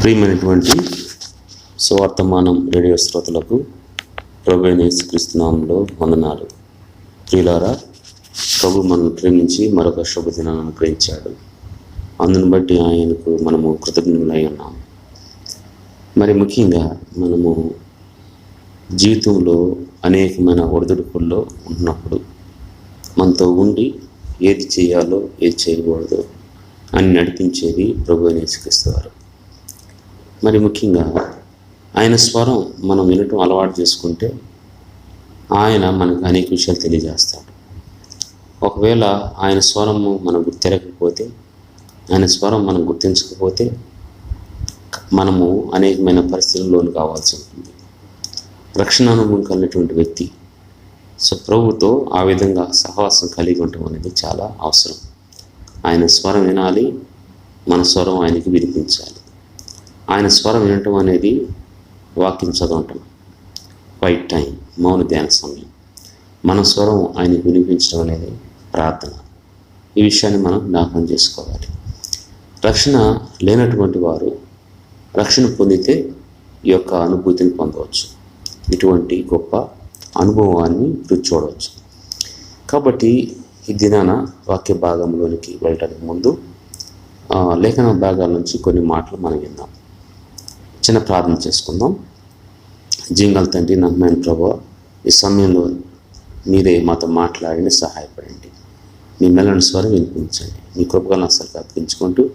ప్రియమైనటువంటి సువార్తమానం రేడియో శ్రోతలకు ప్రభు క్రీస్తునామంలో వందనాలు. ప్రియులారా ప్రభు మనల్ని ప్రేమించి మరొక శుభదినాన్ని అనుగ్రహించాడు అందును బట్టి ఆయనకు మనము కృతజ్ఞులై ఉన్నాం. మరి ముఖ్యంగా మనము జీవితంలో అనేకమైన ఒడిదుడుకుల్లో ఉన్నప్పుడు మనతో ఉండి ఏది చేయాలో ఏది చేయకూడదు అని నడిపించేది ప్రభు నేర్చుకిస్తారు మరి ముఖ్యంగా ఆయన స్వరం మనం వినటం అలవాటు చేసుకుంటే ఆయన మనకు అనేక విషయాలు తెలియజేస్తాడు. ఒకవేళ ఆయన స్వరము మనం గుర్తిరకపోతే ఆయన స్వరం మనం గుర్తించకపోతే మనము అనేకమైన పరిస్థితుల్లోనూ కావాల్సి ఉంటుంది. రక్షణ అనుభవం కలిగినటువంటి వ్యక్తి సో ప్రభుతో ఆ విధంగా సహవాసం కలిగి ఉండటం అనేది చాలా అవసరం. ఆయన స్వరం వినాలి మన స్వరం ఆయనకి వినిపించాలి. ఆయన స్వరం వినటం అనేది వాక్యం చదవటం. క్వైట్ టైం మౌన ధ్యాన సమయం. మన స్వరం ఆయనకు వినిపించడం అనేది ప్రార్థన. ఈ విషయాన్ని మనం జ్ఞాపకం చేసుకోవాలి. రక్షణ లేనటువంటి వారు రక్షణ పొందితే ఈ యొక్క అనుభూతిని పొందవచ్చు. ఇటువంటి గొప్ప అనుభవాన్ని రుచి చూడవచ్చు. కాబట్టి ఈ దినాన వాక్య భాగంలోనికి వెళ్ళడానికి ముందు లేఖన భాగాల నుంచి కొన్ని మాటలు మనం విందాం. చిన్న ప్రార్థన చేసుకుందాం. జింగల్ తండ్రి నమ్మైన ప్రభు ఈ సమయంలో మీరే మాతో మాట్లాడండి సహాయపడండి. మీ మెల్లని స్వరం వినిపించండి. మీ కృపగా అసలు అర్పించుకుంటూ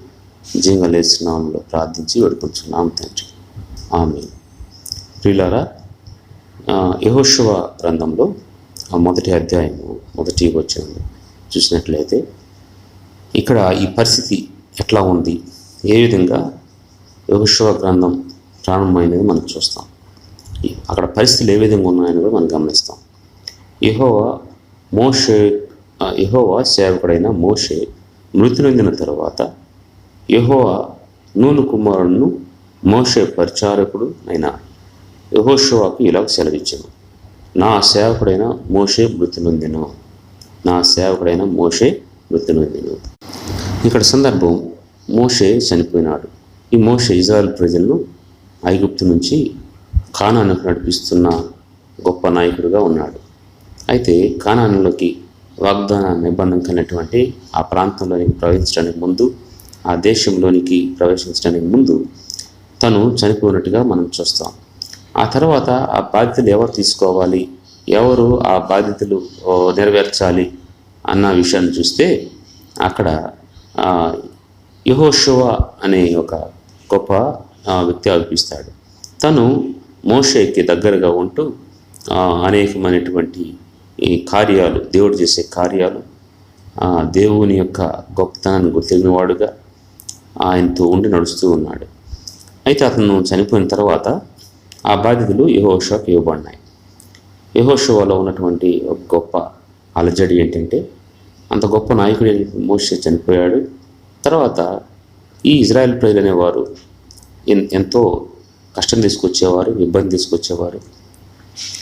జింగల్ వేస్తున్నాంలో ప్రార్థించి వేడుకుంటున్నాం తండ్రి. ఆమె ప్రియులారా యహోశివ గ్రంథంలో ఆ మొదటి అధ్యాయము మొదటి వచ్చిన చూసినట్లయితే ఇక్కడ ఈ పరిస్థితి ఎట్లా ఉంది? ఏ విధంగా యెహోషువ గ్రంథం ప్రారంభమైనది మనం చూస్తాం. అక్కడ పరిస్థితులు ఏ విధంగా ఉన్నాయని కూడా మనం గమనిస్తాం. యహోవా మోషే యహోవా సేవకుడైన మోషే మృతి నొందిన తర్వాత యహోవా నూను కుమారుడును మోషే పరిచారకుడు అయిన యహోషువాకు ఇలా సెలవిచ్చాను నా సేవకుడైన మోషే మృతి నొందిను నా సేవకుడైన మోషే మృతి నొందిను ఇక్కడ సందర్భం మోషే చనిపోయినాడు. ఈ మోషే ఇజ్రాయల్ ప్రజలను ఐగుప్తు నుంచి కానానుకు నడిపిస్తున్న గొప్ప నాయకుడిగా ఉన్నాడు. అయితే కానానులోకి వాగ్దాన నిబంధన కలిగినటువంటి ఆ ప్రాంతంలోనికి ప్రవేశించడానికి ముందు ఆ దేశంలోనికి ప్రవేశించడానికి ముందు తను చనిపోయినట్టుగా మనం చూస్తాం. ఆ తర్వాత ఆ బాధ్యతలు ఎవరు తీసుకోవాలి ఎవరు ఆ బాధ్యతలు నెరవేర్చాలి అన్న విషయాన్ని చూస్తే అక్కడ ఆ, అనే ఒక గొప్ప ఆ, వ్యక్తి అనిపిస్తాడు తను మోషేకి దగ్గరగా ఉంటూ అనేకమైనటువంటి ఈ కార్యాలు దేవుడు చేసే కార్యాలు దేవుని యొక్క గొప్పతనాన్ని గుర్తినవాడుగా ఆయనతో ఉండి నడుస్తూ ఉన్నాడు. అయితే అతను చనిపోయిన తర్వాత ఆ బాధ్యతలు యహోషాకు ఇవ్వబడినాయి. యహోషోలో ఉన్నటువంటి ఒక గొప్ప అలజడి ఏంటంటే అంత గొప్ప నాయకుడు మోషే చనిపోయాడు. తర్వాత ఈ ఇజ్రాయెల్ ప్రజలు అనేవారు ఎంతో కష్టం తీసుకొచ్చేవారు ఇబ్బంది తీసుకొచ్చేవారు.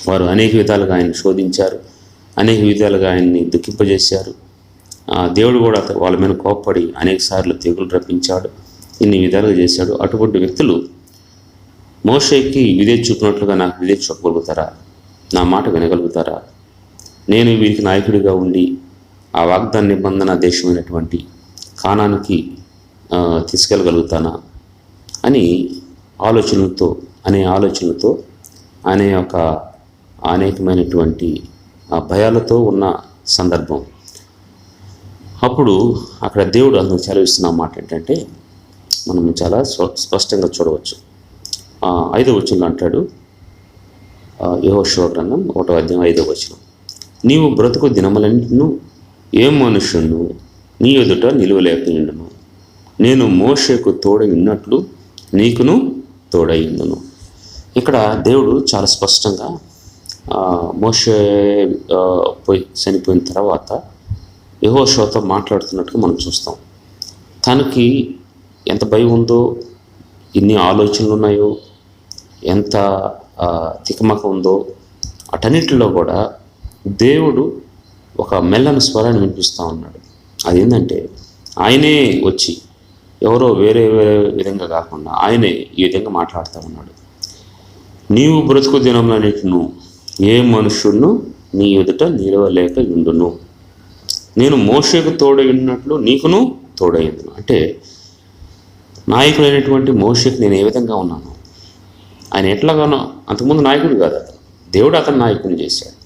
వారు అనేక విధాలుగా ఆయన శోధించారు అనేక విధాలుగా ఆయన్ని దుఃఖింపజేశారు. ఆ, దేవుడు కూడా వాళ్ళ మీద కోప్పడి అనేక సార్లు తెగులు రప్పించాడు ఇన్ని విధాలుగా చేశాడు. అటువంటి వ్యక్తులు మోషేకి విధే చూపినట్లుగా నాకు విధే చూపగలుగుతారా? నా మాట వినగలుగుతారా? నేను వీరికి నాయకుడిగా ఉండి ఆ వాగ్దాన నిబంధన దేశమైనటువంటి కానానికి తీసుకెళ్ళగలుగుతానా? అని ఆలోచనలతో అనే ఆలోచనలతో అనే ఒక అనేకమైనటువంటి భయాలతో ఉన్న సందర్భం. అప్పుడు అక్కడ దేవుడు అందుకు చదివిస్తున్న మాట ఏంటంటే మనం చాలా స్పష్టంగా చూడవచ్చు. ఐదో వచనంలో అంటాడు యహోశివ గ్రంథం ఒకటో అధ్యాయం ఐదో వచనం. నీవు బ్రతుకు దినములన్నిటిను ఏ మనుషును నీ ఎదుట నిలువలేకను నేను మోషకు తోడ విన్నట్లు నీకును తోడైందును ఇక్కడ దేవుడు చాలా స్పష్టంగా ఆ, మోషే పోయి చనిపోయిన తర్వాత యహోషోతో మాట్లాడుతున్నట్టుగా మనం చూస్తాం. తనకి ఎంత భయం ఉందో ఎన్ని ఆలోచనలు ఉన్నాయో ఎంత తికమక ఉందో అటన్నిటిలో కూడా దేవుడు ఒక మెల్లని స్వరాన్ని వినిపిస్తూ ఉన్నాడు. అదేంటంటే ఆయనే వచ్చి ఎవరో వేరే వేరే విధంగా కాకుండా ఆయనే ఈ విధంగా మాట్లాడుతూ ఉన్నాడు. నీవు బ్రతుకు దినంలోనిటిను ఏ మనుషుడును నీ ఎదుట నిలవలేక ఉండును. నేను మోషకు తోడై ఉన్నట్లు నీకును తోడైందును అంటే నాయకుడైనటువంటి మోషకి నేను ఏ విధంగా ఉన్నాను? ఆయన ఎట్లాగానో అంతకుముందు నాయకుడు కాదు అతను. దేవుడు అతను నాయకుని చేశాడు.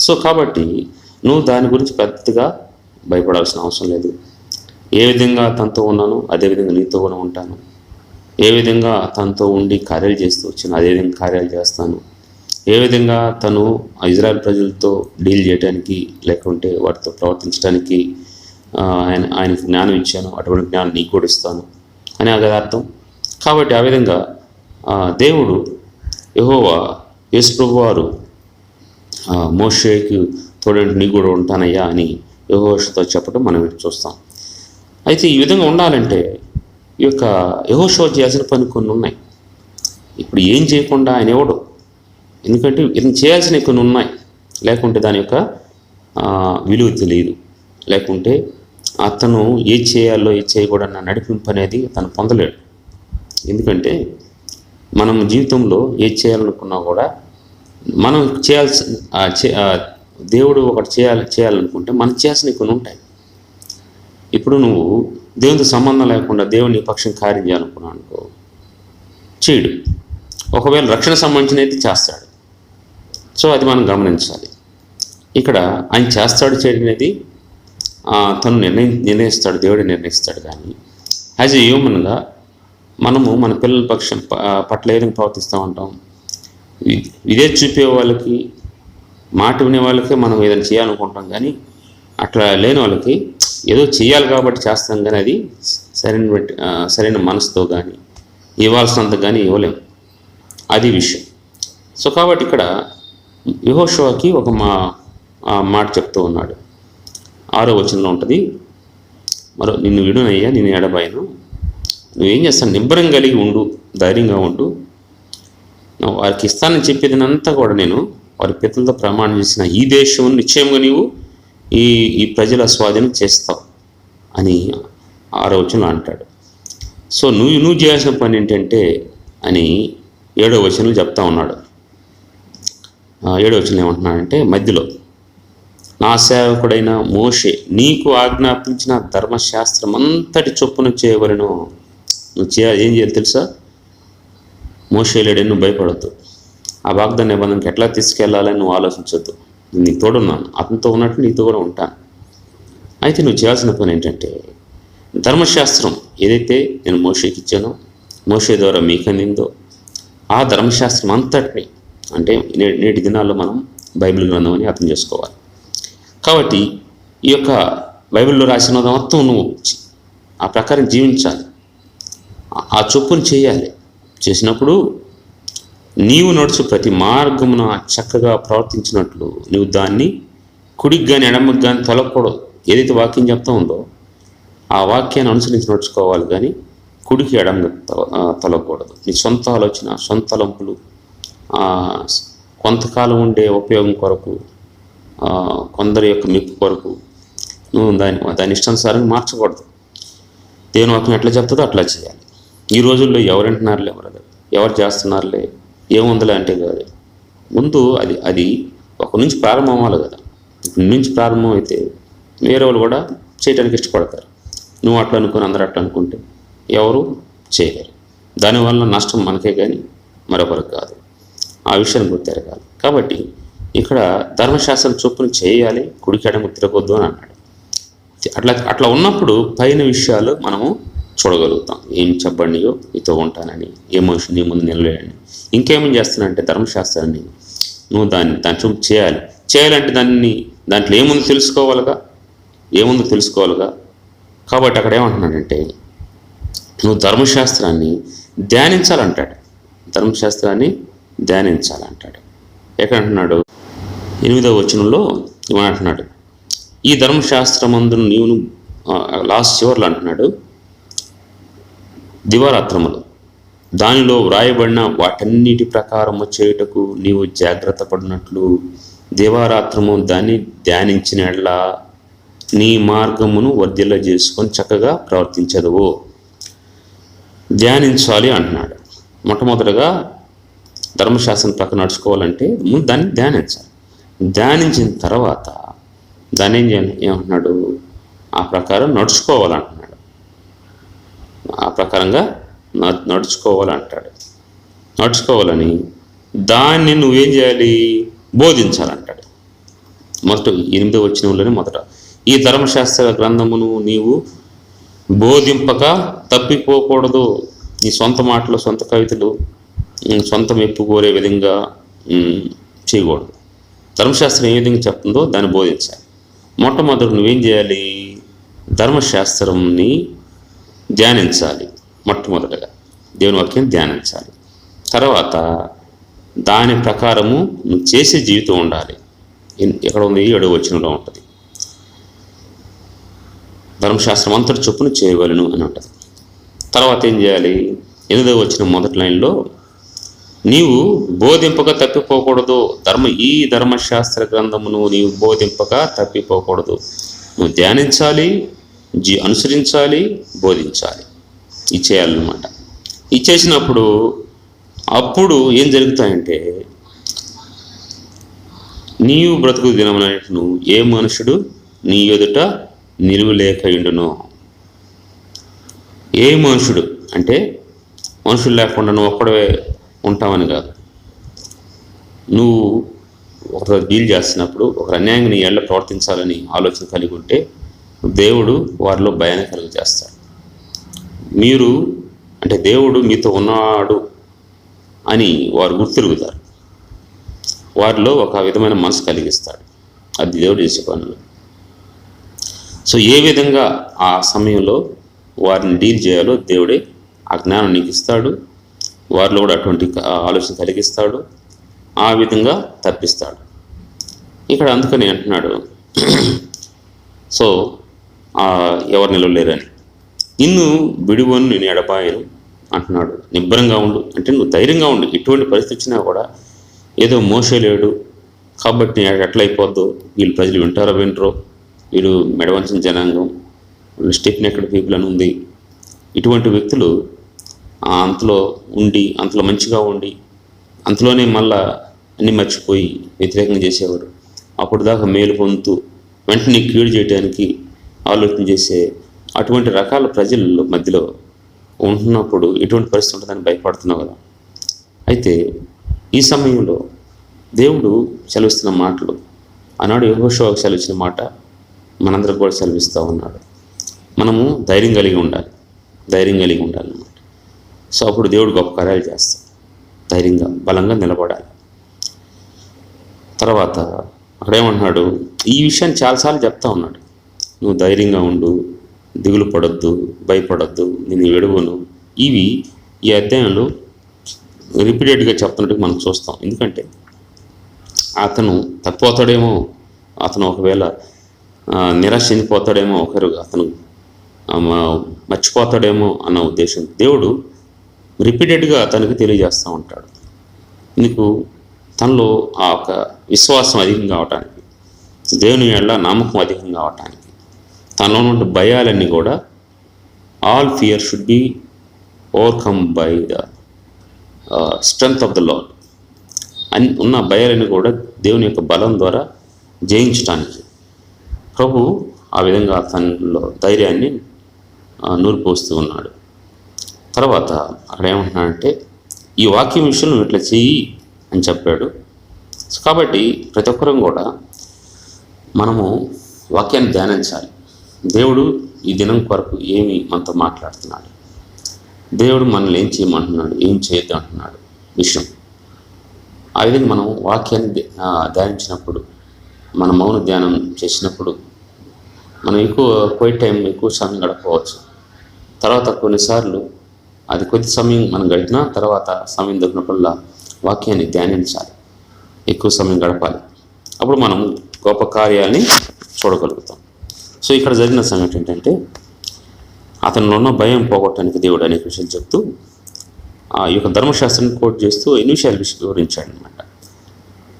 సో కాబట్టి నువ్వు దాని గురించి పెద్దగా భయపడాల్సిన అవసరం లేదు. ఏ విధంగా తనతో ఉన్నానో అదే విధంగా నీతో కూడా ఉంటాను. ఏ విధంగా తనతో ఉండి కార్యాలు చేస్తూ వచ్చాను అదే విధంగా కార్యాలు చేస్తాను. ఏ విధంగా తను ఇజ్రాయెల్ ప్రజలతో డీల్ చేయడానికి లేకుంటే వాటితో ప్రవర్తించడానికి ఆయన ఆయనకు జ్ఞానం ఇచ్చాను అటువంటి జ్ఞానం నీకు కూడా ఇస్తాను అని అది అర్థం కాబట్టి ఆ విధంగా దేవుడు యహోవా యేసు ప్రభు వారు మోషేకి తోడంటి నీకు కూడా ఉంటానయ్యా అని యహోషతో చెప్పడం మనం చూస్తాం. అయితే ఈ విధంగా ఉండాలంటే ఈ యొక్క యహోషో చేయాల్సిన పని కొన్ని ఉన్నాయి. ఇప్పుడు ఏం చేయకుండా ఆయన ఎవడు? ఎందుకంటే ఇతను చేయాల్సిన కొన్ని ఉన్నాయి. లేకుంటే దాని యొక్క విలువ తెలియదు. లేకుంటే అతను ఏది చేయాలో ఏది చేయకూడదన్న నడిపింపు అనేది తను పొందలేడు. ఎందుకంటే మనం జీవితంలో ఏది చేయాలనుకున్నా కూడా మనం చేయాల్సి దేవుడు ఒకటి చేయాలి చేయాలనుకుంటే మనం చేయాల్సిన కొన్ని ఉంటాయి. ఇప్పుడు నువ్వు దేవునితో సంబంధం లేకుండా దేవుని పక్షం కార్యం చేయాలనుకున్నావు అనుకో చేయడు. ఒకవేళ రక్షణ సంబంధించిన అయితే చేస్తాడు. సో అది మనం గమనించాలి. ఇక్కడ ఆయన చేస్తాడు చేయడం అనేది తను నిర్ణయి నిర్ణయిస్తాడు దేవుడు నిర్ణయిస్తాడు కానీ యాజ్ ఏ హ్యూమన్గా మనము మన పిల్లల పక్షం ప- పట్ల ఏ ప్రవర్తిస్తూ ఉంటాం? వి- ఇదే చూపే వాళ్ళకి మాట వినే వాళ్ళకే మనం ఏదైనా చేయాలనుకుంటాం కానీ అట్లా లేని వాళ్ళకి ఏదో చేయాలి కాబట్టి చేస్తాం కానీ అది సరైన సరైన మనసుతో కానీ ఇవ్వాల్సినంత కానీ ఇవ్వలేము అది విషయం. సో కాబట్టి ఇక్కడ యహోషోకి ఒక మా మాట చెప్తూ ఉన్నాడు. ఆరో వచనంలో ఉంటుంది మరో నిన్ను విడునయ్యా నేను ఎడబాయను. నువ్వేం చేస్తాను నిబ్బరం కలిగి ఉండు ధైర్యంగా ఉండు. వారికి ఇస్తానని చెప్పేదినంతా కూడా నేను వారి పితలతో ప్రమాణం చేసిన ఈ దేశం నిశ్చయంగా నీవు ఈ ఈ ప్రజల స్వాధీనం చేస్తావు అని ఆరో వచనంలో అంటాడు. సో నువ్వు నువ్వు చేయాల్సిన పని ఏంటంటే అని ఏడో వచనం చెప్తా ఉన్నాడు. ఏడో వచనం ఏమంటున్నాడంటే మధ్యలో నా సేవకుడైన మోషే నీకు ఆజ్ఞాపించిన ధర్మశాస్త్రం అంతటి చొప్పున చేయవలను. నువ్వు చేయాలి ఏం చేయాలి తెలుసా? మోషే లేడని నువ్వు భయపడద్దు. ఆ వాగ్దాన నిబంధనకి ఎట్లా తీసుకెళ్ళాలని నువ్వు ఆలోచించొద్దు. నేను నీకు తోడున్నాను అతనితో ఉన్నట్టు నీతో కూడా ఉంటాను. అయితే నువ్వు చేయాల్సిన పని ఏంటంటే ధర్మశాస్త్రం ఏదైతే నేను మోషేకి ఇచ్చానో మోషే ద్వారా మీకు అందిందో ఆ ధర్మశాస్త్రం అంతటిని అంటే నేటి దినాల్లో మనం బైబిల్ గ్రంథం అని అర్థం చేసుకోవాలి. కాబట్టి ఈ యొక్క బైబిల్లో రాసిన మొత్తం నువ్వు ఆ ప్రకారం జీవించాలి. ఆ చొప్పును చేయాలి. చేసినప్పుడు నీవు నడుచు ప్రతి మార్గమున చక్కగా ప్రవర్తించినట్లు నువ్వు దాన్ని కుడికి కానీ ఎడమకి కానీ తొలగకూడదు. ఏదైతే వాక్యం చెప్తా ఉందో ఆ వాక్యాన్ని అనుసరించి నడుచుకోవాలి కానీ కుడికి ఎడమ తొలగకూడదు. నీ సొంత ఆలోచన సొంత లంపులు కొంతకాలం ఉండే ఉపయోగం కొరకు కొందరి యొక్క మెప్పు కొరకు నువ్వు దాని దాని ఇష్టానుసారంగా మార్చకూడదు. దేవుని వాక్యం ఎట్లా చెప్తుందో అట్లా చేయాలి. ఈ రోజుల్లో ఎవరు బ్రదర్ ఎవరు చేస్తున్నారులే? ఏముందిలే అంటే కాదు. ముందు అది అది ఒక నుంచి ప్రారంభం అవ్వాలి కదా. ఇక్కడి నుంచి ప్రారంభం అయితే వేరే వాళ్ళు కూడా చేయడానికి ఇష్టపడతారు. నువ్వు అట్లా అనుకుని అందరూ అట్లా అనుకుంటే ఎవరు చేయలేరు. దానివల్ల నష్టం మనకే కానీ మరొకరికి కాదు. ఆ విషయాన్ని గుర్తెరగాలి. కాబట్టి ఇక్కడ ధర్మశాస్త్రం చొప్పున చేయాలి కుడికెడము తిరగొద్దు అని అన్నాడు. అట్లా అట్లా ఉన్నప్పుడు పైన విషయాలు మనము చూడగలుగుతాం. ఏం చెప్పండియో ఇతో ఉంటానని ఏ నీ ముందు నిలవేయండి ఇంకేమేం చేస్తానంటే ధర్మశాస్త్రాన్ని. నువ్వు దాన్ని దాని చూపు చేయాలి. చేయాలంటే దాన్ని దాంట్లో ఏముందో తెలుసుకోవాలిగా? ఏముందో తెలుసుకోవాలిగా? కాబట్టి అక్కడ ఏమంటున్నాడంటే నువ్వు ధర్మశాస్త్రాన్ని ధ్యానించాలంటాడు. ధర్మశాస్త్రాన్ని ధ్యానించాలంటాడు. ఎక్కడ అంటున్నాడు ఎనిమిదవ వచనంలో ఏమని అంటున్నాడు? ఈ ధర్మశాస్త్రమందు నీవును లాస్ట్ చివర్లో అంటున్నాడు దివారాత్రములు. దానిలో వ్రాయబడిన వాటన్నిటి ప్రకారము చేయుటకు నీవు జాగ్రత్త పడినట్లు దివారాత్రము దాన్ని ధ్యానించినట్లా నీ మార్గమును వర్ధిల్ల చేసుకొని చక్కగా ప్రవర్తించదువు. ధ్యానించాలి అంటున్నాడు. మొట్టమొదటగా ధర్మశాస్త్రం ప్రకారం నడుచుకోవాలంటే ముందు దాన్ని ధ్యానించాలి. ధ్యానించిన తర్వాత దాన్ని ఏం ఏమంటున్నాడు? ఆ ప్రకారం నడుచుకోవాలంటున్నాడు ఆ ప్రకారంగా న- నడుచుకోవాలంటాడు. నడుచుకోవాలని దాన్ని నువ్వేం చేయాలి? బోధించాలంటాడు. మొదట ఎనిమిదో వచ్చినంలోనే మొదట ఈ ధర్మశాస్త్ర గ్రంథమును నీవు బోధింపక తప్పిపోకూడదు. నీ సొంత మాటలు సొంత కవితలు సొంత మెప్పు కోరే విధంగా చేయకూడదు. ధర్మశాస్త్రం ఏ విధంగా చెప్తుందో దాన్ని బోధించాలి. మొట్టమొదటి నువ్వేం చేయాలి? ధర్మశాస్త్రంని ధ్యానించాలి మొట్టమొదటగా. దేవుని వాక్యం ధ్యానించాలి. తర్వాత దాని ప్రకారము నువ్వు చేసే జీవితం ఉండాలి. ఎక్కడ ఉంది? ఏడో వచనంలో ఉంటుంది. ధర్మశాస్త్రం అంతటి చొప్పున చేయవలను అని ఉంటుంది. తర్వాత ఏం చేయాలి? ఎనిమిదో వచ్చిన మొదటి లైన్లో నీవు బోధింపక తప్పిపోకూడదు. ధర్మ ఈ ధర్మశాస్త్ర గ్రంథమును నీవు బోధింపక తప్పిపోకూడదు. నువ్వు ధ్యానించాలి జీ అనుసరించాలి బోధించాలి. ఇచ్చేయాలన్నమాట. ఇచ్చేసినప్పుడు అప్పుడు ఏం జరుగుతాయంటే నీవు బ్రతుకు దినమునను ఏ మనుషుడు నీ ఎదుట నిలువలేకయుండును. ఏ మనుషుడు అంటే మనుషులు లేకుండా నువ్వు ఒక్కడే ఉంటావని కాదు. నువ్వు ఒకరు డీల్ చేస్తున్నప్పుడు ఒక అన్యాయంగా నీ ఏళ్ళ ప్రవర్తించాలని ఆలోచన కలిగి ఉంటే దేవుడు వారిలో భయాన్ని కలుగు చేస్తాడు మీరు అంటే దేవుడు మీతో ఉన్నాడు అని వారు గుర్తిరుగుతారు. వారిలో ఒక విధమైన మనసు కలిగిస్తాడు. అది దేవుడు చేసే పనులు. సో ఏ విధంగా ఆ సమయంలో వారిని డీల్ చేయాలో దేవుడే ఆ జ్ఞానం నీకు ఇస్తాడు. వారిలో కూడా అటువంటి ఆలోచన కలిగిస్తాడు. ఆ విధంగా తప్పిస్తాడు. ఇక్కడ అందుకని అంటున్నాడు. సో ఎవరు నిలవలేరని. నిన్ను విడువను నేను ఎడబాయను అంటున్నాడు. నిబ్బరంగా ఉండు. అంటే నువ్వు ధైర్యంగా ఉండు. ఎటువంటి పరిస్థితి వచ్చినా కూడా ఏదో మోసలేడు కాబట్టి ఎట్లయిపోద్దు వీళ్ళు ప్రజలు వింటారో వింటారో వీడు మెడవంచిన జనాంగం. వీళ్ళు స్టెప్ని ఎక్కడ పీపుల్ అని ఉంది. ఇటువంటి వ్యక్తులు అంతలో ఉండి అంతలో మంచిగా ఉండి అంతలోనే మళ్ళా అన్ని మర్చిపోయి వ్యతిరేకంగా చేసేవారు. అప్పుడు దాకా మేలు పొందుతూ వెంటనే కీడు చేయడానికి ఆలోచన చేసే అటువంటి రకాల ప్రజల మధ్యలో ఉంటున్నప్పుడు ఎటువంటి పరిస్థితి ఉంటుందని భయపడుతున్నావు కదా. అయితే ఈ సమయంలో దేవుడు సెలవిస్తున్న మాటలు ఆనాడు యహోషోకు సెలవిచ్చిన మాట మనందరికి కూడా సెలవిస్తూ ఉన్నాడు. మనము ధైర్యం కలిగి ఉండాలి ధైర్యం కలిగి ఉండాలి అన్నమాట. సో అప్పుడు దేవుడు గొప్ప కార్యాలు చేస్తాడు. ధైర్యంగా బలంగా నిలబడాలి. తర్వాత అక్కడేమంటున్నాడు ఈ విషయాన్ని చాలాసార్లు చెప్తా ఉన్నాడు. నువ్వు ధైర్యంగా ఉండు దిగులు పడొద్దు భయపడొద్దు నేను వెడువను ఇవి ఈ అధ్యాయంలో రిపీటెడ్గా చెప్తున్నట్టు మనం చూస్తాం. ఎందుకంటే అతను తప్పిపోతాడేమో అతను ఒకవేళ నిరాశ చెందిపోతాడేమో ఒకరు అతను మర్చిపోతాడేమో అన్న ఉద్దేశం. దేవుడు రిపీటెడ్గా అతనికి తెలియజేస్తూ ఉంటాడు. నీకు తనలో ఆ ఒక విశ్వాసం అధికం కావటానికి దేవుని ఎళ్ళ నమ్మకం అధికం కావటానికి తనలో ఉన్న భయాలన్నీ కూడా all fear should be overcome by the strength of the lord అన్ ఉన్న భయాలన్నీ కూడా దేవుని యొక్క బలం ద్వారా జయించటానికి. ప్రభు ఆ విధంగా తనలో ధైర్యాన్ని నూరిపోస్తూ ఉన్నాడు. తర్వాత అక్కడ ఏమంటున్నాడంటే ఈ వాక్యం విషయం నువ్వు ఇట్లా చెయ్యి అని చెప్పాడు. కాబట్టి ప్రతి ఒక్కరం కూడా మనము వాక్యాన్ని ధ్యానించాలి. దేవుడు ఈ దినం కొరకు ఏమి మనతో మాట్లాడుతున్నాడు? దేవుడు మనల్ని ఏం చేయమంటున్నాడు? ఏం చేయొద్దు అంటున్నాడు? విషయం. ఆ విధంగా మనం వాక్యాన్ని ధ్యానించినప్పుడు మన మౌన ధ్యానం చేసినప్పుడు మనం ఎక్కువ కొయి టైం ఎక్కువ సమయం గడపవచ్చు. తర్వాత కొన్నిసార్లు అది కొద్ది సమయం మనం గడిపినా తర్వాత సమయం దొరికినప్పుడల్లా వాక్యాన్ని ధ్యానించాలి. ఎక్కువ సమయం గడపాలి. అప్పుడు మనం గొప్ప కార్యాలని చూడగలుగుతాం. సో ఇక్కడ జరిగిన సంగతి ఏంటంటే అతనిలో ఉన్న భయం పోగొట్టడానికి దేవుడు అనేక విషయాలు చెప్తూ ఆ యొక్క ధర్మశాస్త్రం కోట్ చేస్తూ ఎన్ని విషయాలు విషయం వివరించాడు అనమాట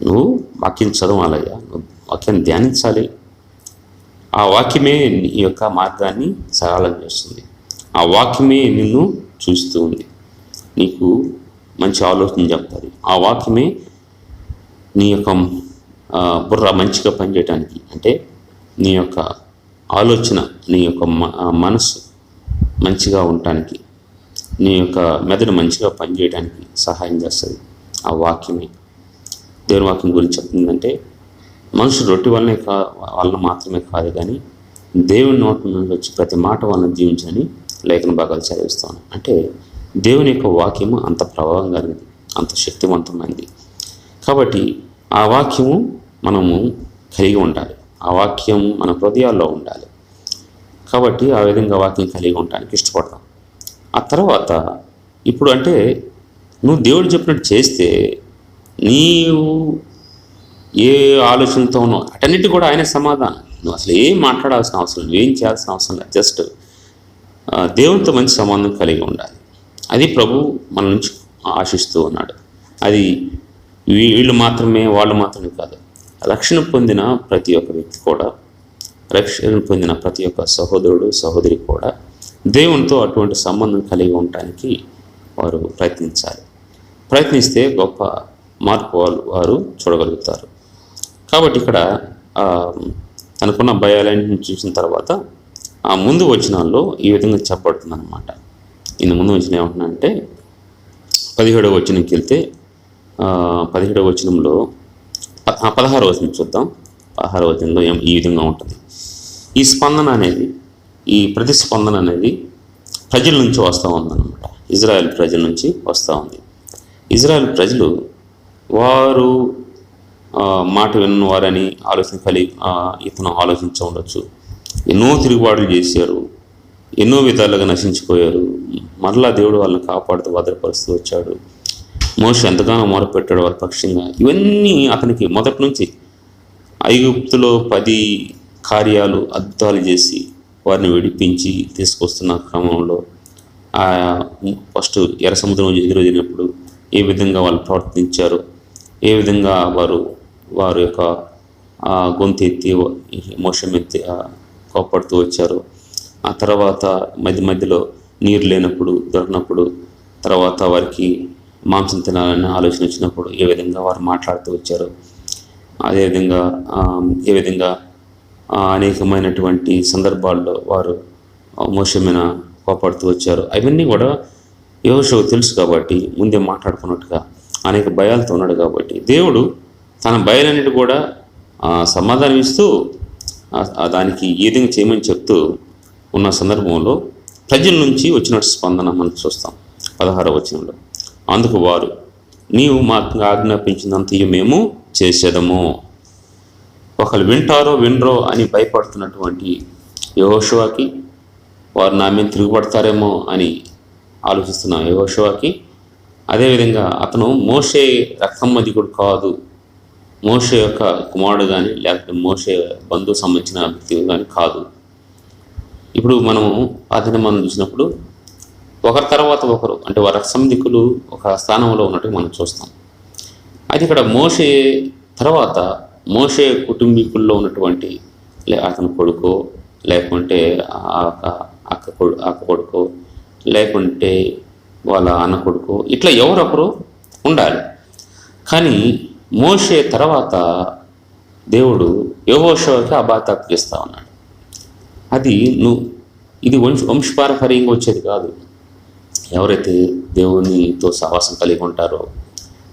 నువ్వు వాక్యం చదవాలయ్యా నువ్వు వాక్యాన్ని ధ్యానించాలి. ఆ వాక్యమే నీ యొక్క మార్గాన్ని సరళం చేస్తుంది. ఆ వాక్యమే నిన్ను చూస్తూ ఉంది. నీకు మంచి ఆలోచన చెప్తుంది. ఆ వాక్యమే నీ యొక్క బుర్ర మంచిగా పనిచేయడానికి అంటే నీ యొక్క ఆలోచన నీ యొక్క మ- మనసు మంచిగా ఉండటానికి నీ యొక్క మెదడు మంచిగా పనిచేయడానికి సహాయం చేస్తుంది. ఆ వాక్యమే. దేవుని వాక్యం గురించి చెప్తుందంటే మనుషులు రొట్టి వల్లనే కా వలన మాత్రమే కాదు కానీ దేవుని నోటి నుండి వచ్చి ప్రతి మాట వలన జీవించని లేఖన భాగాలు చదివిస్తాను. అంటే దేవుని యొక్క వాక్యము అంత ప్రభావం కలిగింది అంత శక్తివంతమైంది కాబట్టి ఆ వాక్యము మనము కలిగి ఉండాలి. ఆ వాక్యం మన హృదయాల్లో ఉండాలి. కాబట్టి ఆ విధంగా వాక్యం కలిగి ఉండడానికి ఇష్టపడతాం. ఆ తర్వాత ఇప్పుడు అంటే నువ్వు దేవుడు చెప్పినట్టు చేస్తే నీవు ఏ ఆలోచనతో ఉన్నావు? అటన్నిటి కూడా ఆయన సమాధానం. నువ్వు అసలు ఏం మాట్లాడాల్సిన అవసరం లేదు. నువ్వేం చేయాల్సిన అవసరం లేదు. జస్ట్ దేవునితో మంచి సంబంధం కలిగి ఉండాలి. అది ప్రభు మన నుంచి ఆశిస్తూ ఉన్నాడు. అది వీళ్ళు మాత్రమే వాళ్ళు మాత్రమే కాదు. రక్షణ పొందిన ప్రతి ఒక్క వ్యక్తి కూడా రక్షణ పొందిన ప్రతి ఒక్క సహోదరుడు సహోదరి కూడా దేవునితో అటువంటి సంబంధం కలిగి ఉండటానికి వారు ప్రయత్నించాలి. ప్రయత్నిస్తే గొప్ప మార్పు వాళ్ళు వారు చూడగలుగుతారు. కాబట్టి ఇక్కడ తనకున్న భయాలన్నింటిని చూసిన తర్వాత ఆ ముందు వచనాల్లో ఈ విధంగా చెప్పబడుతుంది అనమాట ఇంత ముందు వచ్చిన ఏమంటున్నానంటే పదిహేడవ వచనంకి వెళ్తే పదిహేడవ వచనంలో పదహారు ఆ, వచనం చూద్దాం. పదహారు వచనంలో ఏం ఈ విధంగా ఉంటుంది. ఈ స్పందన అనేది ఈ ప్రతిస్పందన అనేది ప్రజల నుంచి వస్తూ ఉందన్నమాట. ఇజ్రాయెల్ ప్రజల నుంచి వస్తూ ఉంది. ఇజ్రాయెల్ ప్రజలు వారు మాట మాట విన్నవారని ఆలోచన కలిగి ఇతను ఆలోచించ ఉండొచ్చు. ఎన్నో తిరుగుబాట్లు చేశారు. ఎన్నో విధాలుగా నశించిపోయారు. మరలా దేవుడు వాళ్ళని కాపాడుతూ భద్రపరుస్తూ వచ్చాడు. మోష ఎంతగానో మొరపెట్టాడు వాళ్ళ పక్షంగా. ఇవన్నీ అతనికి మొదటి నుంచి ఐగుప్తులో పది కార్యాలు అద్భుతాలు చేసి వారిని విడిపించి తీసుకొస్తున్న క్రమంలో ఆ ఫస్ట్ ఎర్ర సముద్రం ఎదురొదినప్పుడు ఏ విధంగా వాళ్ళు ప్రవర్తించారు ఏ విధంగా వారు వారి యొక్క గొంతు ఎత్తి మోసం ఎత్తి కోపడుతూ వచ్చారు. ఆ తర్వాత మధ్య మధ్యలో నీరు లేనప్పుడు దొరికినప్పుడు తర్వాత వారికి మాంసం తినాలనే ఆలోచన వచ్చినప్పుడు ఏ విధంగా వారు మాట్లాడుతూ వచ్చారు అదేవిధంగా ఏ విధంగా అనేకమైనటువంటి సందర్భాల్లో వారు మోసమైన కోపాడుతూ వచ్చారు అవన్నీ కూడా యోషో తెలుసు కాబట్టి ముందే మాట్లాడుకున్నట్టుగా అనేక భయాలతో ఉన్నాడు కాబట్టి దేవుడు తన భయాలన్నిటి కూడా సమాధానం ఇస్తూ దానికి ఏదైనా చేయమని చెప్తూ ఉన్న సందర్భంలో ప్రజల నుంచి వచ్చినట్టు స్పందన మనం చూస్తాం. పదహారవ వచనంలో. అందుకు వారు నీవు మాకు ఆజ్ఞాపించినంతయు మేము చేసేదము. ఒకళ్ళు వింటారో వినరో అని భయపడుతున్నటువంటి యహోషువాకి వారు నా మీద తిరుగుపడతారేమో అని ఆలోచిస్తున్న యహోషువాకి అదేవిధంగా అతను మోషే రక్తమ్మదికుడు కాదు. మోషే యొక్క కుమారుడు కానీ లేకపోతే మోషే బంధువు సంబంధించిన వ్యక్తి కానీ కాదు. ఇప్పుడు మనము అతని మనం చూసినప్పుడు ఒకరి తర్వాత ఒకరు అంటే వారి సంధికులు ఒక స్థానంలో ఉన్నట్టు మనం చూస్తాం. అది ఇక్కడ మోషే తర్వాత మోషే కుటుంబీకుల్లో ఉన్నటువంటి లే అతని కొడుకో లేకుంటే అక్క అక్క కొడు అక్క కొడుకో లేకుంటే వాళ్ళ అన్న కొడుకో ఇట్లా ఎవరొకరు ఉండాలి. కానీ మోషే తర్వాత దేవుడు యోహోషోకి ఆ బాధ్యత ఉన్నాడు. అది నువ్వు ఇది వంశ వంశపారపర్యంగా వచ్చేది కాదు. ఎవరైతే దేవునితో సహవాసం కలిగి ఉంటారో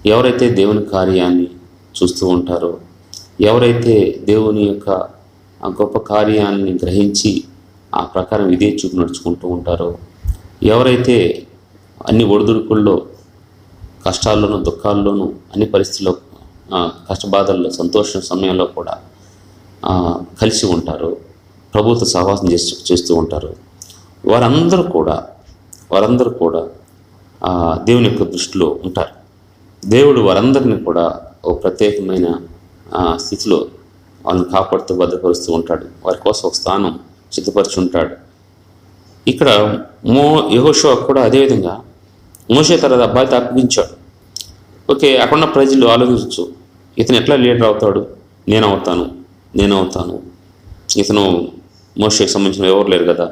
ఎవరైతే దేవుని కార్యాన్ని చూస్తూ ఉంటారో ఎవరైతే దేవుని యొక్క గొప్ప కార్యాన్ని గ్రహించి ఆ ప్రకారం ఇదే చూపు నడుచుకుంటూ ఉంటారో ఎవరైతే అన్ని ఒడిదుడుకుల్లో కష్టాల్లోనూ దుఃఖాల్లోనూ అన్ని పరిస్థితుల్లో కష్టబాధల్లో సంతోషం సమయంలో కూడా కలిసి ఉంటారు ప్రభుత్వ సహవాసం చేస్తూ చేస్తూ ఉంటారు వారందరూ కూడా వారందరూ కూడా దేవుని యొక్క దృష్టిలో ఉంటారు. దేవుడు వారందరిని కూడా ఒక ప్రత్యేకమైన స్థితిలో వాళ్ళని కాపాడుతూ భద్రపరుస్తూ ఉంటాడు. వారి కోసం ఒక స్థానం సిద్ధపరిచి ఉంటాడు ఇక్కడ మో యహోషో కూడా అదేవిధంగా మోసే తర్వాత అబ్బాయితో అప్పగించాడు. ఓకే అక్కడున్న ప్రజలు ఆలోచించవచ్చు ఇతను ఎట్లా లీడర్ అవుతాడు? నేను అవుతాను నేను అవుతాను. ఇతను మోషేకి సంబంధించిన ఎవరు లేరు కదా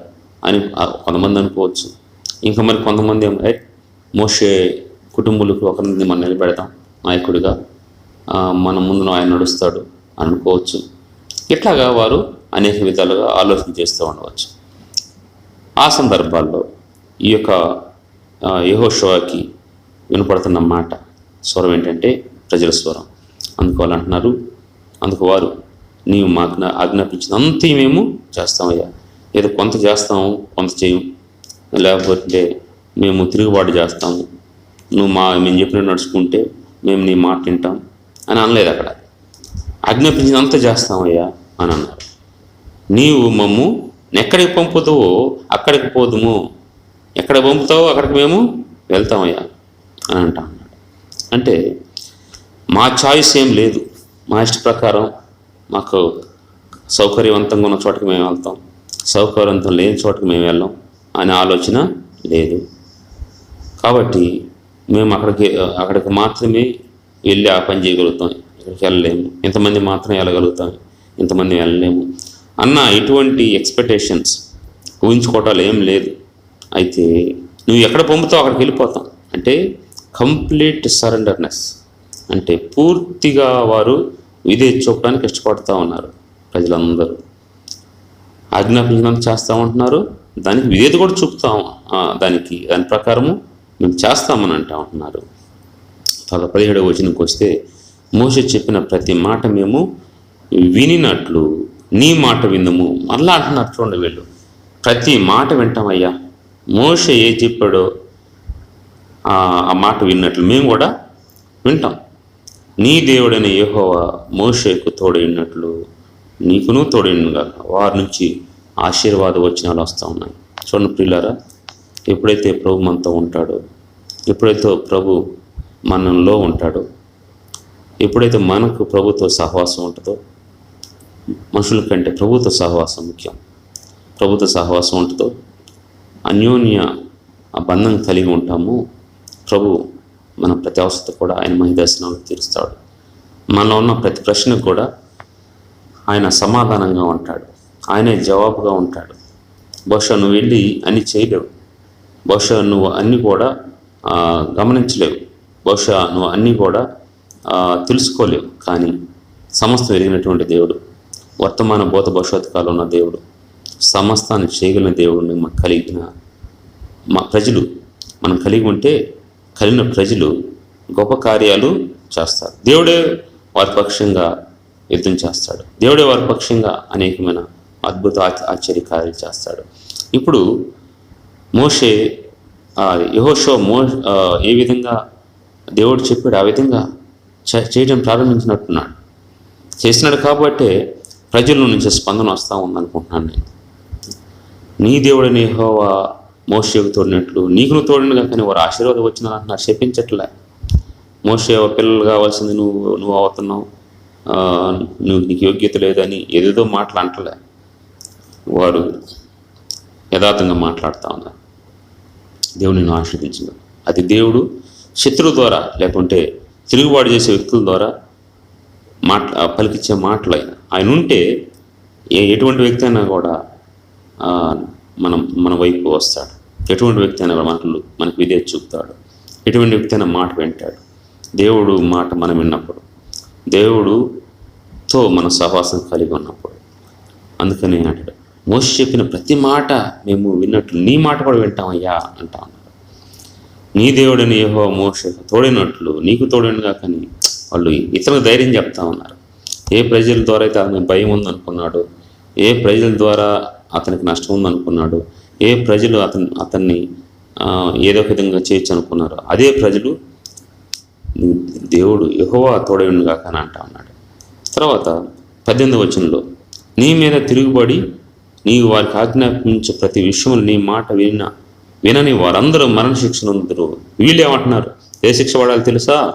అని కొంతమంది అనుకోవచ్చు. ఇంకా మరి కొంతమంది ఏమో మోషే కుటుంబాలకు ఒకరిని మనం నిలబెడతాం నాయకుడిగా. మన ముందు ఆయన నడుస్తాడు అని అనుకోవచ్చు. ఇట్లాగా వారు అనేక విధాలుగా ఆలోచన చేస్తూ ఉండవచ్చు. ఆ సందర్భాల్లో ఈ యొక్క యహోషోకి వినపడుతున్న మాట స్వరం ఏంటంటే ప్రజల స్వరం. అందుకు అందుకు వారు నీవు మాకు నా- ఆజ్ఞాపించినంత మేము చేస్తామయ్యా. ఏదో కొంత చేస్తాము కొంత చేయము లేకపోతే మేము తిరుగుబాటు చేస్తాము. నువ్వు మా మేము చెప్పినట్టు నడుచుకుంటే మేము నీ మాట వింటాం అని అనలేదు అక్కడ. ఆజ్ఞాపించినంత చేస్తామయ్యా అని అన్నారు. నీవు మమ్ము ఎక్కడికి పంపుతావో అక్కడికి పోదుము. ఎక్కడ పంపుతావో అక్కడికి మేము వెళ్తామయ్యా అని అంటా అన్నాడు. అంటే మా చాయిస్ ఏం లేదు. మా ఇష్ట ప్రకారం మాకు సౌకర్యవంతంగా ఉన్న చోటకి మేము వెళ్తాం. సౌకర్యవంతం లేని చోటకి మేము వెళ్ళాం. అనే ఆలోచన లేదు. కాబట్టి మేము అక్కడికి అక్కడికి మాత్రమే వెళ్ళి ఆ పని చేయగలుగుతాం. ఇక్కడికి వెళ్ళలేము. ఇంతమంది మాత్రం వెళ్ళగలుగుతాం. ఇంతమంది వెళ్ళలేము. అన్న ఇటువంటి ఎక్స్పెక్టేషన్స్ ఊహించుకోవటాలు ఏం లేదు. అయితే నువ్వు ఎక్కడ పంపుతావు అక్కడికి వెళ్ళిపోతాం. అంటే కంప్లీట్ సరెండర్నెస్ అంటే పూర్తిగా వారు ఇదే చూపడానికి ఇష్టపడుతూ ఉన్నారు. ప్రజలందరూ. ఆజ్ఞాపించినంత చేస్తూ ఉంటున్నారు దానికి విధేత కూడా చూపుతాం. దానికి దాని ప్రకారము మేము చేస్తామని అంటా ఉంటున్నారు తర్వాత పదిహేడవ వచనంకి వస్తే మోస చెప్పిన ప్రతి మాట మేము వినినట్లు నీ మాట విందము మళ్ళా అంటున్నారు చూడండి వీళ్ళు. ప్రతి మాట వింటామయ్యా మోస ఏ చెప్పాడో ఆ మాట విన్నట్లు మేము కూడా వింటాం. నీ దేవుడైన యెహోవా మోషేకు తోడైనట్లు నీకును తోడైనగా వారి నుంచి ఆశీర్వాద వచనాలు వస్తూ ఉన్నాయి. చూడండి ప్రియులారా ఎప్పుడైతే ప్రభు మనతో ఉంటాడో ఎప్పుడైతే ప్రభు మనలో ఉంటాడో ఎప్పుడైతే మనకు ప్రభుత్వ సహవాసం ఉంటుందో మనుషుల కంటే ప్రభుత్వ సహవాసం ముఖ్యం. ప్రభుత్వ సహవాసం ఉంటుందో అన్యోన్య ఆ బంధం కలిగి ఉంటాము ప్రభు మన ప్రతి అవసరత కూడా ఆయన మహిదర్శనాలు తీరుస్తాడు. మనలో ఉన్న ప్రతి ప్రశ్నకు కూడా ఆయన సమాధానంగా ఉంటాడు. ఆయనే జవాబుగా ఉంటాడు. బహుశా నువ్వు వెళ్ళి అన్ని చేయలేవు. బహుశా నువ్వు అన్ని కూడా గమనించలేవు. బహుశా నువ్వు అన్నీ కూడా తెలుసుకోలేవు. కానీ సమస్తం ఎరిగినటువంటి దేవుడు వర్తమాన భూత భవిష్యత్ ఉన్న దేవుడు సమస్తాన్ని చేయగలిగిన దేవుడిని మాకు కలిగిన మా ప్రజలు. మనం కలిగి ఉంటే కలిగిన ప్రజలు గొప్ప కార్యాలు చేస్తారు. దేవుడే వారి పక్షంగా యుద్ధం చేస్తాడు. దేవుడే వారి పక్షంగా అనేకమైన అద్భుత ఆచ- ఆశ్చర్య కార్యాలు చేస్తాడు. ఇప్పుడు మోషే యహోషో మో ఏ విధంగా దేవుడు చెప్పాడు ఆ విధంగా చే- చేయడం ప్రారంభించినట్టున్నాడు. చేసినాడు కాబట్టే ప్రజల నుంచి స్పందన వస్తూ ఉందనుకుంటున్నాను నేను. నీ దేవుడైన యెహోవా మోషేకు తోడినట్లు నీకును తోడినగా కానీ వారు ఆశీర్వాదం వచ్చిన అంటున్నారు. శపించట్లే. మోషే పిల్లలు కావాల్సింది నువ్వు నువ్వు అవుతున్నావు. నువ్వు నీకు యోగ్యత లేదని ఏదేదో మాటలు అంటలే. వారు యథార్థంగా మాట్లాడుతూ ఉన్నారు దేవుడు నేను ఆశీర్వదించింది అది దేవుడు శత్రువు ద్వారా లేకుంటే తిరుగుబాటు చేసే వ్యక్తుల ద్వారా మాట పలికిచ్చే మాటలు ఆయన ఆయన ఉంటే ఏ ఎటువంటి వ్యక్తి అయినా కూడా మనం మన వైపు వస్తాడు. ఎటువంటి వ్యక్తి అయినా కూడా మనకు మనకు చూపుతాడు. ఎటువంటి వ్యక్తి అయినా మాట వింటాడు. దేవుడు మాట మనం విన్నప్పుడు దేవుడుతో మన సహవాసం కలిగి ఉన్నప్పుడు అందుకని అంటాడు. మోసి చెప్పిన ప్రతి మాట మేము విన్నట్లు నీ మాట కూడా వింటామయ్యా అంటా ఉన్నారు నీ దేవుడని ఏహో మోస తోడినట్లు నీకు తోడని కానీ వాళ్ళు ఇతరులకు ధైర్యం చెప్తా ఉన్నారు. ఏ ప్రజల ద్వారా అయితే అతనికి భయం ఉందనుకున్నాడు ఏ ప్రజల ద్వారా అతనికి నష్టం ఉందనుకున్నాడు ఏ ప్రజలు అతను అతన్ని ఏదో విధంగా చేయొచ్చు అనుకున్నారు అదే ప్రజలు దేవుడు ఎహోవా తోడవిను కాక కానీ అంటా ఉన్నాడు. తర్వాత పద్దెనిమిది వచనంలో నీ మీద తిరుగుబడి నీవు వారికి ఆజ్ఞాపించే ప్రతి విషయంలో నీ మాట విన వినని వారందరూ మరణశిక్షను శిక్ష నొందురు ఏ శిక్ష పడాలి తెలుసా?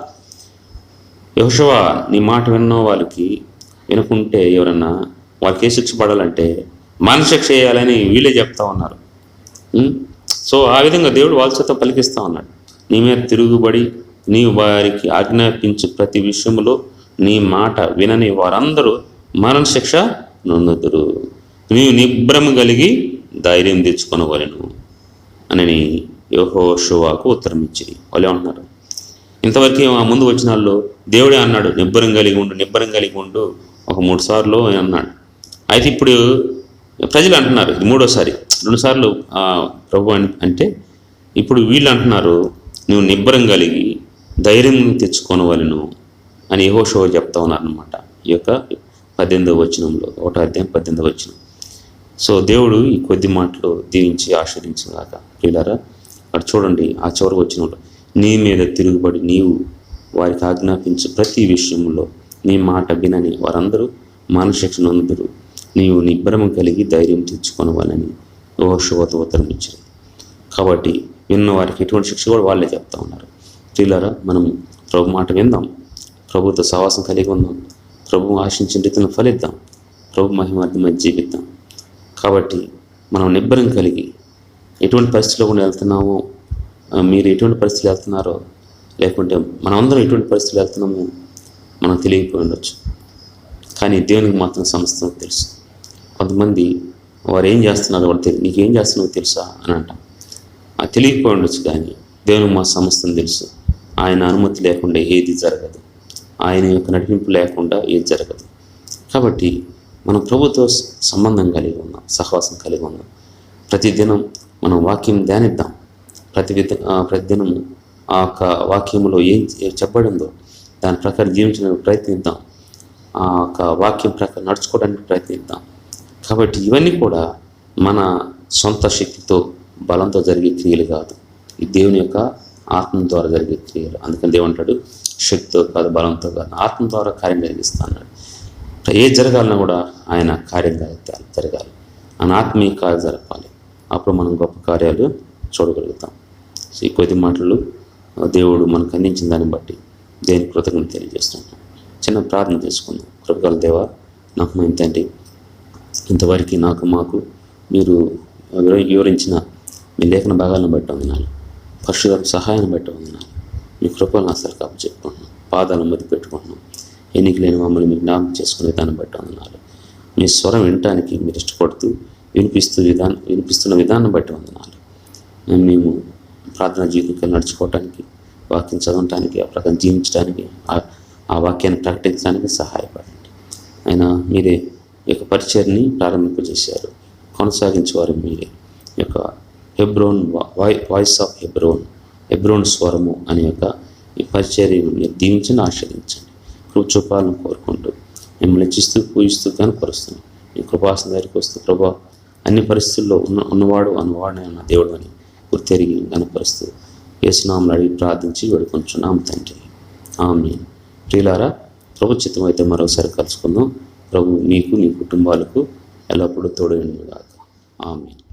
యహోషవా నీ మాట విన్న వాళ్ళకి వినకుంటే ఎవరన్నా వాళ్ళకి ఏ శిక్ష పడాలంటే మరణశిక్ష చేయాలని వేయాలని వీళ్ళే చెప్తా ఉన్నారు. సో ఆ విధంగా దేవుడు వాళ్ళ చేత పలికిస్తా ఉన్నాడు. నీ మీద తిరుగుబడి నీవు వారికి ఆజ్ఞాపించు ప్రతి విషయంలో నీ మాట వినని వారందరూ మరణశిక్ష నొందుదురు. నీవు నిబ్రమ కలిగి ధైర్యం తెచ్చుకొనవలెను అని యెహోషువకు ఉత్తరం ఇచ్చింది. వాళ్ళు ఏమంటున్నారు? ఇంతవరకు ఆ ముందు వచ్చిన వాళ్ళు దేవుడే అన్నాడు నిబ్బరం కలిగి ఉండు నిబ్బరం కలిగి ఉండు ఒక మూడు సార్లు అన్నాడు. అయితే ఇప్పుడు ప్రజలు అంటున్నారు ఇది మూడోసారి. రెండుసార్లు ప్రభు అంటే ఇప్పుడు వీళ్ళు అంటున్నారు నువ్వు నిబ్బరం కలిగి ధైర్యం తెచ్చుకోనవలను అని యహోషో చెప్తా ఉన్నారనమాట ఈ యొక్క పద్దెనిమిదవ వచనంలో ఒకటో అధ్యాయం పద్దెనిమిదవ వచనం. సో దేవుడు ఈ కొద్ది మాటలు దీవించి ఆశ్రయించగాక ప్రియులారా అక్కడ చూడండి ఆ చివరకు వచ్చిన నీ మీద తిరుగుబడి నీవు వారికి ఆజ్ఞాపించు ప్రతి విషయంలో నీ మాట వినని వారందరూ మానశిక్షణ అందరూ నీవు నిబ్బరము కలిగి ధైర్యం తెచ్చుకొనవాలని ఓషవత ఉత్తరం ఇచ్చారు. కాబట్టి విన్న వారికి ఎటువంటి శిక్ష కూడా వాళ్ళే చెప్తా ఉన్నారు. ప్రియులారా మనం ప్రభు మాట విందాం. ప్రభుత్వ సహవాసం కలిగి ఉందాం. ప్రభు ఆశించిన రీతిని ఫలిద్దాం. ప్రభు మహిమార్థమై జీవిద్దాం. కాబట్టి మనం నిబ్బరం కలిగి ఎటువంటి పరిస్థితిలో కూడా వెళ్తున్నామో మీరు ఎటువంటి పరిస్థితులు వెళ్తున్నారో లేకుంటే మనమందరం ఎటువంటి పరిస్థితులు వెళ్తున్నామో మనం తెలియకపోయి ఉండొచ్చు. కానీ దేవునికి మాత్రం సమస్తం తెలుసు. కొంతమంది వారు ఏం చేస్తున్నారో వాళ్ళు తెలియదు నీకు ఏం చేస్తున్నావో తెలుసా అని అంటాం అది తెలియకపోయి ఉండొచ్చు కానీ దేవునికి మా సమస్తం తెలుసు. ఆయన అనుమతి లేకుండా ఏది జరగదు. ఆయన యొక్క నడిపింపు లేకుండా ఏది జరగదు. కాబట్టి మనం ప్రభుతో సంబంధం కలిగి ఉన్నాం సహవాసం కలిగి ఉన్నాం. ప్రతిదినం మనం వాక్యం ధ్యానిద్దాం. ప్రతి విధ ఆ, ప్రతిదినం ఆ యొక్క వాక్యంలో ఏం ఏం చెప్పబడిందో దాని ప్రకారం జీవించడానికి ప్రయత్నిద్దాం. ఆ యొక్క వాక్యం ప్రకారం నడుచుకోవడానికి ప్రయత్నిద్దాం. కాబట్టి ఇవన్నీ కూడా మన సొంత శక్తితో బలంతో జరిగే క్రియలు కాదు. ఈ దేవుని యొక్క ఆత్మ ద్వారా జరిగే క్రియలు. అందుకని దేవుడు శక్తితో కాదు బలంతో కాదు. ఆత్మ ద్వారా కార్యం జరిగిస్తా అన్నాడు ఏ జరగాలన్నా కూడా ఆయన కార్యం జరగాలి. జరగాలి ఆయన ఆత్మీయ కార్యం జరపాలి. అప్పుడు మనం గొప్ప కార్యాలు చూడగలుగుతాం. ఈ కొద్ది మాటలు దేవుడు మనకు అందించిన దాన్ని బట్టి దేని కృతజ్ఞత తెలియజేస్తున్నాం చిన్న ప్రార్థన చేసుకుందాం. కృపగల దేవా నాకు మా ఇంతవరకు నాకు మాకు మీరు వివరించిన మీ లేఖన భాగాలను బట్టి వందనాలు. పరిశుధ సహాయాన్ని బట్టి వందనాలు. మీ కృపలను అసలు కాపు చెప్పుకుంటున్నాం పాదాలను మధ్య పెట్టుకుంటున్నాం ఎన్నిక లేని మమ్మల్ని మీరు జ్ఞాపకం చేసుకునే విధానం బట్టి వందనాలు. మీ స్వరం వినటానికి మీరు ఇష్టపడుతూ వినిపిస్తూ విధానం వినిపిస్తున్న విధానం బట్టి వందనాలు. మేము ప్రార్థనా జీవితంలో నడుచుకోవటానికి వాక్యం చదవటానికి ఆ ప్రకారం జీవించడానికి ఆ- వాక్యాన్ని ప్రకటించడానికి సహాయపడండి. ఆయన మీరే ఈ యొక్క పరిచయని ప్రారంభింపజేశారు. కొనసాగించేవారు మీరే. ఈ యొక్క హెబ్రోన్ వాయి వాయిస్ ఆఫ్ హెబ్రోన్ హెబ్రోన్ స్వరము అనే యొక్క ఈ పరిచర్యను మీరు దీవించండి ఆస్వాదించండి కృప చూపాలని కోరుకుంటూ మిమ్మల్ని ఇచ్చిస్తూ పూజిస్తూ కనపరుస్తున్నాం మీ కృపాసన దగ్గరికి వస్తూ ప్రభా అన్ని పరిస్థితుల్లో ఉన్న ఉన్నవాడు అన్నవాడే ఉన్న దేవుడు అని గుర్తెరిగి కనపరుస్తూ యేసునామలు అడిగి ప్రార్థించి వేడుకొంచున్నాం తండ్రి. ఆమె ప్రియులారా ప్రభు అయితే మరోసారి కలుసుకుందాం. ప్రభు మీకు మీ కుటుంబాలకు ఎల్లప్పుడూ తోడు ఆమె